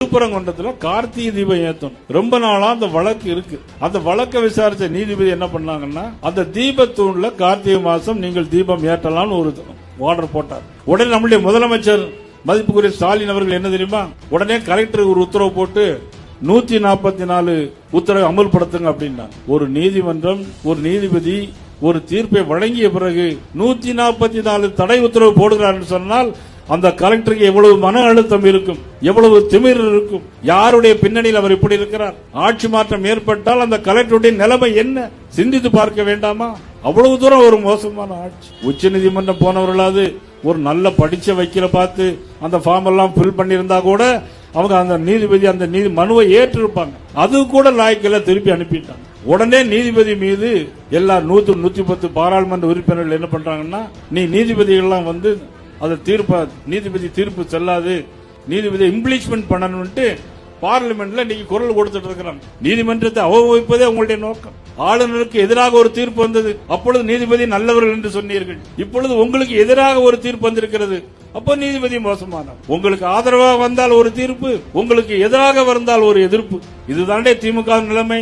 திருப்பரங்குன்றத்துல கார்த்திகை தீபம் ஏத்தணும். ரொம்ப நாளா அந்த வழக்கு இருக்கு. அந்த வழக்கை விசாரிச்ச நீதிபதி என்ன பண்ணாங்கன்னா அந்த தீபத்தூண்ல கார்த்திகை மாசம் நீங்கள் தீபம் ஏற்றலாம்னு ஒரு ஆர்டர் போட்டார். உடனே நம்முடைய முதலமைச்சர் மதிப்புக்குரிய ஸ்டாலின் அவர்கள் என்ன தெரியுமா? உடனே கலெக்டருக்கு ஒரு உத்தரவு போட்டு நூத்தி நாற்பத்தி நாலு உத்தரவை அமல்படுத்துங்க அப்படின்னா ஒரு நீதிமன்றம் ஒரு நீதிபதி ஒரு தீர்ப்பை வழங்கிய பிறகு நூத்தி நாற்பத்தி நாலு தடை உத்தரவு போடுகிறார் சொன்னால் அந்த கலெக்டருக்கு எவ்வளவு மன அழுத்தம் இருக்கும் எவ்வளவு திமிர் இருக்கும் யாருடைய பின்னணியில் அவர் இப்படி இருக்கிறார்? ஆட்சி மாற்றம் ஏற்பட்டால் அந்த கலெக்டருடைய நிலைமை என்ன? சிந்தித்து பார்க்க வேண்டாமா? அவ்வளவு தூரம் ஒரு மோசமான ஆட்சி. உச்ச நீதிமன்றம் போனவர்களாவது ஒரு நல்ல படிச்ச வைக்கிற பார்த்து அந்த ஃபார்ம் எல்லாம் ஃபில் பண்ணியிருந்தா கூட அவங்க அந்த நீதிபதி அந்த நீதி மனுவை ஏற்றிருப்பாங்க. அது கூட லாய்க்கெல்லாம் திருப்பி அனுப்பிட்டாங்க. உடனே நீதிபதி மீது எல்லா நூத்தி நூத்தி பத்து பாராளுமன்ற உறுப்பினர்கள் என்ன பண்றாங்கன்னா நீ நீதிபதிகள்லாம் வந்து அது தீர்ப்ப நீதிபதி தீர்ப்பு செல்லாது. நீதிபதி இம்ப்ளீச்மெண்ட் பண்ணணும்ட்டு பார்லிமெண்ட்ல நீங்க குரல் கொடுத்துட்டு இருக்கிறாங்க நீதிமன்றத்தை அவமதிப்பதே உங்களுடைய நோக்கம். ஆளுநருக்கு எதிராக ஒரு தீர்ப்பு வந்தது. அப்பொழுது நீதிபதி நல்லவர்கள் என்று சொன்னீர்கள். இப்பொழுது உங்களுக்கு எதிராக ஒரு தீர்ப்பு வந்திருக்கிறது. அப்போ நீதிபதி மோசமான உங்களுக்கு ஆதரவாக வந்தால் ஒரு தீர்ப்பு உங்களுக்கு எதிராக வந்தால் ஒரு எதிர்ப்பு. இதுதானே திமுக நிலைமை.